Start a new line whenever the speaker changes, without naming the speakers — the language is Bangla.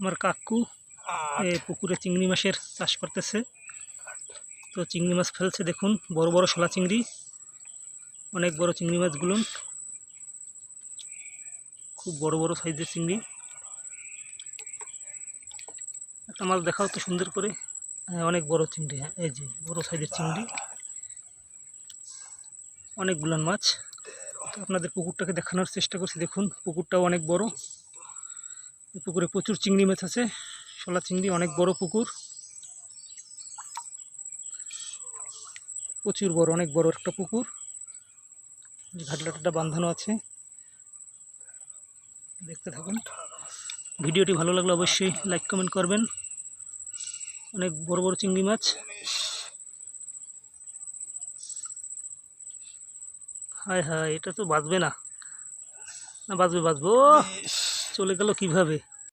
আমার কাকু পুকুরে চিংড়ি মাছের চাষ করতেছে। তো চিংড়ি মাছ ফেলছে দেখুন বড় বড় শোলা চিংড়ি অনেক বড় চিংড়ি মাছগুলো খুব বড় বড় সাইজের চিংড়ি। একটা মাছ দেখাও তো সুন্দর করে। হ্যাঁ অনেক বড় চিংড়ি হ্যাঁ এই যে বড় সাইজের চিংড়ি। অনেকগুলান মাছ। তো আপনাদের পুকুরটাকে দেখানোর চেষ্টা করছি দেখুন পুকুরটাও অনেক বড়। পুকুরে প্রচুর চিংড়ি মাছ আছে। শোলা চিংড়ি অনেক বড় পুকুর। প্রচুর বড়, অনেক বড় একটা পুকুর। ঘাটলাটা বাঁধানো আছে। দেখতে থাকুন। ভিডিওটি ভালো লাগলে অবশ্যই লাইক, কমেন্ট করবেন। অনেক বড় বড় চিংড়ি মাছ। হায় হায়, এটা তো বাঁচবে না। না, বাঁচবে বাঁচবে। চলে গেল কীভাবে?